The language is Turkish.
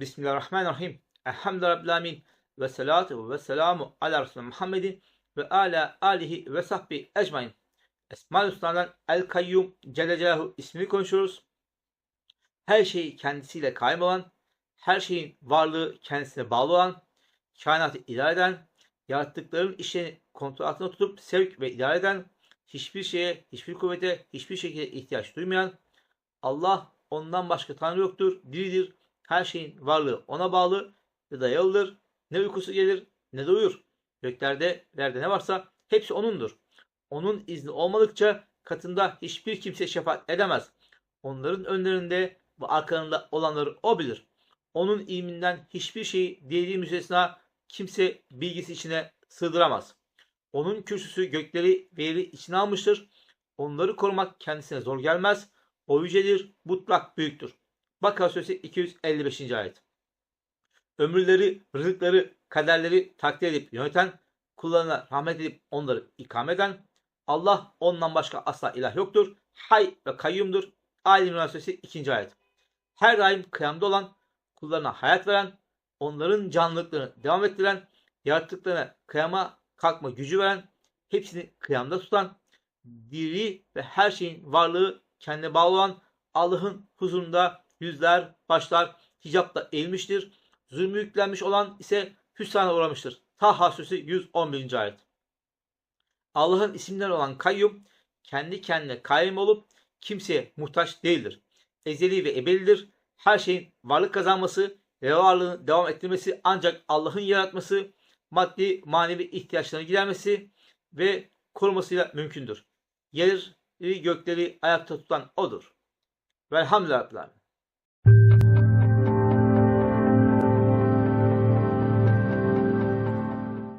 Bismillahirrahmanirrahim. Elhamdülillahi Rabbil Alemin. Ve salatu ve selamu ala Resulü Muhammedin ve ala alihi ve sahbihi ecmain. Esma-ül Hüsna'dan El Kayyum Celle Celaluhu ismini konuşuyoruz. Her şeyi kendisiyle kaim olan, her şeyin varlığı kendisine bağlı olan, kainatı idare eden, yarattıkların işlerini kontrol altında tutup sevk ve idare eden, hiçbir şeye, hiçbir kuvvete, hiçbir şekilde ihtiyaç duymayan, Allah ondan başka Tanrı yoktur, diridir, her şeyin varlığı ona bağlı ve dayalıdır. Ne uykusu gelir ne de uyur. Göklerde, yerde ne varsa hepsi O'nundur. Onun izni olmadıkça katında hiçbir kimse şefaat edemez. Onların önlerinde ve arkalarında olanları O bilir. Onun ilminden hiçbir şeyi dilediği müstesna kimse bilgisi içine sığdıramaz. Onun kürsüsü gökleri ve yeri içine almıştır. Onları korumak kendisine zor gelmez. O yücedir, mutlak büyüktür. Bakara Suresi 255. ayet. Ömürleri, rızıkları, kaderleri takdir edip yöneten, kullarına rahmet edip onları ikame eden, Allah ondan başka asla ilah yoktur. Hay ve kayyumdur. Ali İmran Suresi 2. ayet. Her daim kıyamda olan, kullarına hayat veren, onların canlılıklarını devam ettiren, yarattıklarına kıyama kalkma gücü veren, hepsini kıyamda tutan, diri ve her şeyin varlığı kendine bağlı olan Allah'ın huzurunda yüzler, başlar hicapla eğilmiştir. Zulmü yüklenmiş olan ise hüsrana uğramıştır. Taha Suresi 111. ayet. Allah'ın isimleri olan kayyum, kendi kendine kayyum olup kimseye muhtaç değildir. Ezeli ve ebedidir. Her şeyin varlık kazanması ve varlığını devam ettirmesi ancak Allah'ın yaratması, maddi manevi ihtiyaçlarını gidermesi ve korumasıyla mümkündür. Yeri gökleri ayakta tutan O'dur. Velhamdülillah.